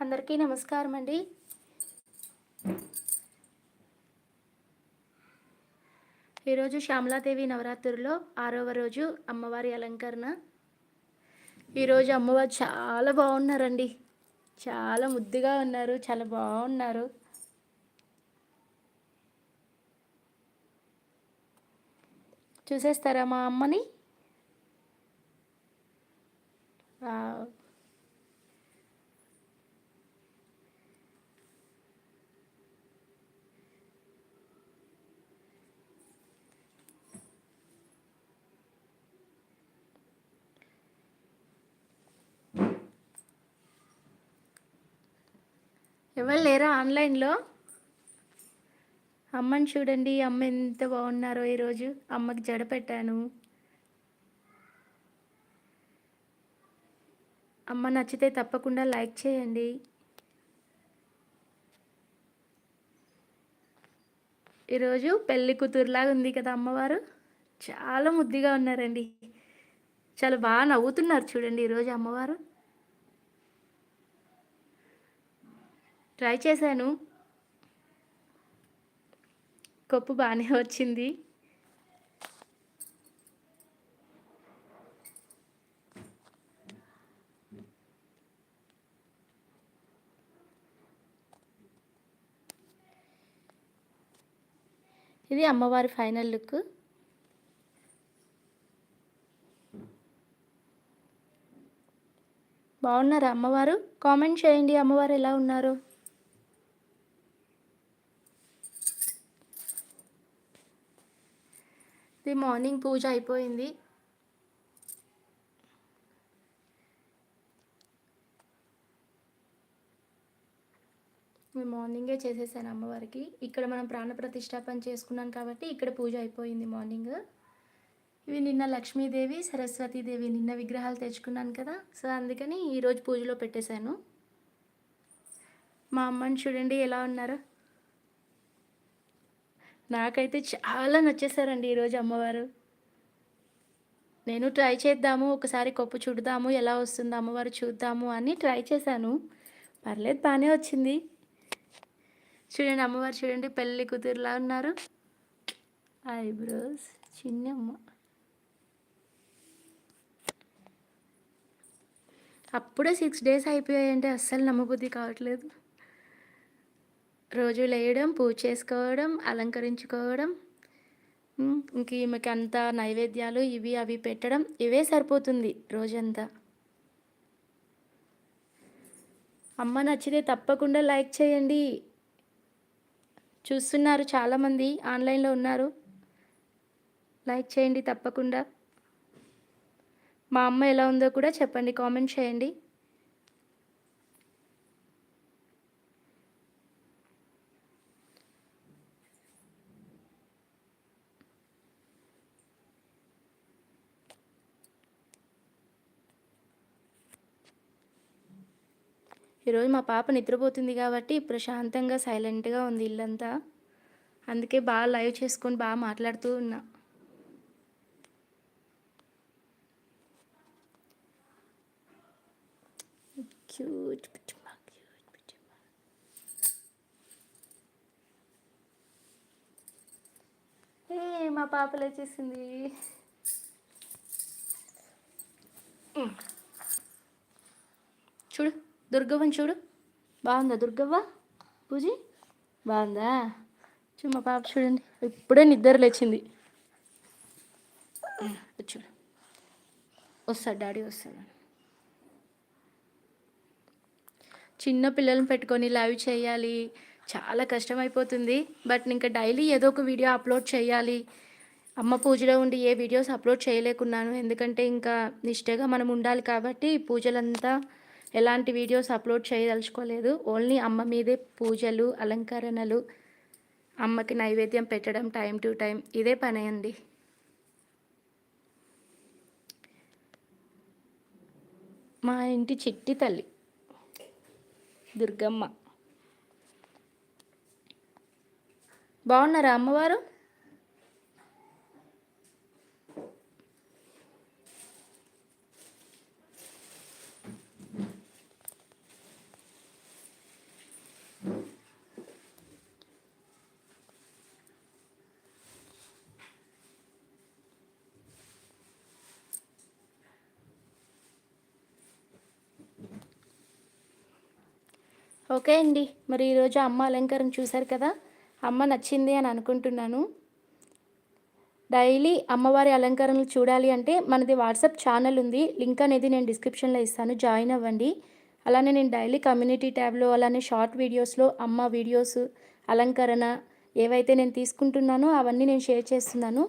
అందరికీ నమస్కారం అండి ఈరోజు శ్యామలాదేవి నవరాత్రుల్లో ఆరవ రోజు అమ్మవారి అలంకరణ. ఈరోజు అమ్మవారు చాలా బాగున్నారండి. చాలా ముద్దుగా ఉన్నారు చాలా బాగున్నారు. చూసేస్తారా మా అమ్మని? ఎవరు లేరా ఆన్లైన్లో? అమ్మని చూడండి అమ్మ ఎంత బాగున్నారో ఈరోజు. అమ్మకి జడ పెట్టాను. అమ్మ నచ్చితే తప్పకుండా లైక్ చేయండి. ఈరోజు పెళ్ళి కూతురులాగా ఉంది కదా అమ్మవారు. చాలా ముద్దిగా ఉన్నారండి. చాలా బాగా నవ్వుతున్నారు చూడండి ఈరోజు అమ్మవారు. ట్రై చేశాను. కొప్పు బాగానే వచ్చింది. ఇది అమ్మవారి ఫైనల్ లుక్. బాగున్నారా అమ్మవారు? కామెంట్ చేయండి అమ్మవారు ఎలా ఉన్నారు? ఇది మార్నింగ్ పూజ అయిపోయింది. మార్నింగే చేసేసాను అమ్మవారికి. ఇక్కడ మనం ప్రాణ ప్రతిష్టాపన చేసుకున్నాం కాబట్టి ఇక్కడ పూజ అయిపోయింది మార్నింగ్. ఇవి నిన్న లక్ష్మీదేవి సరస్వతీదేవి నిన్న విగ్రహాలు తెచ్చుకున్నాను కదా. సో అందుకని ఈరోజు పూజలో పెట్టేశాను. మా అమ్మని చూడండి ఎలా ఉన్నారు? నాకైతే చాలా నచ్చేసారండి ఈరోజు అమ్మవారు. నేను ట్రై చేద్దాము ఒకసారి కొప్పు చూడదాము ఎలా వస్తుంది అమ్మవారు చూద్దాము అని ట్రై చేశాను. పర్లేదు బాగానే వచ్చింది. చూడండి అమ్మవారు చూడండి పెళ్ళి కూతురులా ఉన్నారు. ఐబ్రోస్ చిన్నమ్మ. అప్పుడే సిక్స్ డేస్ అయిపోయాయంటే అస్సలు నమ్మబుద్ధి కావట్లేదు. రోజు లేయడం పూజ చేసుకోవడం అలంకరించుకోవడం ఇంక ఈమెకి అంత నైవేద్యాలు ఇవి అవి పెట్టడం ఇవే సరిపోతుంది రోజంతా. అమ్మ నచ్చితే తప్పకుండా లైక్ చేయండి. చూస్తున్నారు చాలామంది ఆన్లైన్లో ఉన్నారు. లైక్ చేయండి తప్పకుండా. మా అమ్మ ఎలా ఉందో కూడా చెప్పండి కామెంట్ చేయండి. ఈరోజు మా పాప నిద్రపోతుంది కాబట్టి ప్రశాంతంగా సైలెంట్గా ఉంది ఇల్లంతా. అందుకే బాగా లైవ్ చేసుకొని బాగా మాట్లాడుతూ ఉన్నా. క్యూట్ ఏ మా పాపలు వచ్చేసింది చూడు. దుర్గవ్వని చూడు. బాగుందా దుర్గవ్వ? పూజీ? బాగుందా? చుమ్మా మా పాప చూడండి. ఇప్పుడే నిద్ర లేచింది. చూడు. వస్తాడు డాడీ వస్తాడు. చిన్న పిల్లల్ని పెట్టుకొని లైవ్ చేయాలి. చాలా కష్టమైపోతుంది. బట్ ఇంకా డైలీ ఏదో ఒక వీడియో అప్లోడ్ చేయాలి. అమ్మ పూజలో ఉండి ఏ వీడియోస్ అప్లోడ్ చేయలేకున్నాను. ఎందుకంటే ఇంకా నిష్టగా మనం ఉండాలి కాబట్టి పూజలంతా ఎలాంటి వీడియోస్ అప్లోడ్ చేయదలుచుకోలేదు. ఓన్లీ అమ్మ మీదే పూజలు అలంకరణలు అమ్మకి నైవేద్యం పెట్టడం టైం టు టైం ఇదే పని అండి మా ఇంటి చిట్టి తల్లి దుర్గమ్మ. బాగున్నారా అమ్మవారు? ఓకే అండి. మరి ఈరోజు అమ్మ అలంకారం చూశారు కదా? అమ్మ నచ్చింది అని అనుకుంటున్నాను. డైలీ అమ్మవారి అలంకరణలు చూడాలి అంటే మనది వాట్సాప్ ఛానల్ ఉంది. లింక్ అనేది నేను డిస్క్రిప్షన్లో ఇస్తాను. జాయిన్ అవ్వండి. అలానే నేను డైలీ కమ్యూనిటీ ట్యాబ్లో అలానే షార్ట్ వీడియోస్లో అమ్మ వీడియోస్ అలంకరణ ఏవైతే నేను తీసుకుంటున్నానో అవన్నీ నేను షేర్ చేస్తున్నాను.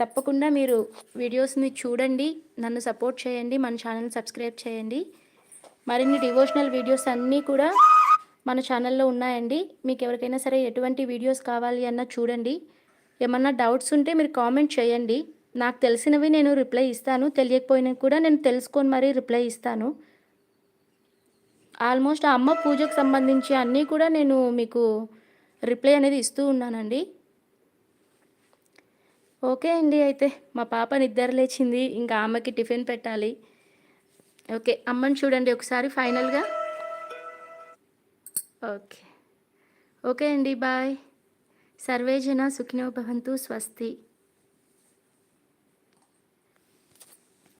తప్పకుండా మీరు వీడియోస్ని చూడండి. నన్ను సపోర్ట్ చేయండి. మన ఛానల్ సబ్స్క్రైబ్ చేయండి. మరిన్ని డివోషనల్ వీడియోస్ అన్నీ కూడా మన ఛానల్లో ఉన్నాయండి. మీకు ఎవరికైనా సరే ఎటువంటి వీడియోస్ కావాలి అన్నా చూడండి. ఏమన్నా డౌట్స్ ఉంటే మీరు కామెంట్ చేయండి. నాకు తెలిసినవి నేను రిప్లై ఇస్తాను. తెలియకపోయినా కూడా నేను తెలుసుకొని మరీ రిప్లై ఇస్తాను. ఆల్మోస్ట్ ఆ అమ్మ పూజకు సంబంధించి అన్నీ కూడా నేను మీకు రిప్లై అనేది ఇస్తూ ఉన్నానండి. ఓకే అండి అయితే మా పాప నిద్ర లేచింది. ఇంకా ఆమెకి టిఫిన్ పెట్టాలి. ఓకే అమ్మని చూడండి ఒకసారి ఫైనల్గా. ఓకే. ఓకే అండి బాయ్. సర్వే జన సుఖినో భవంతు స్వస్తి.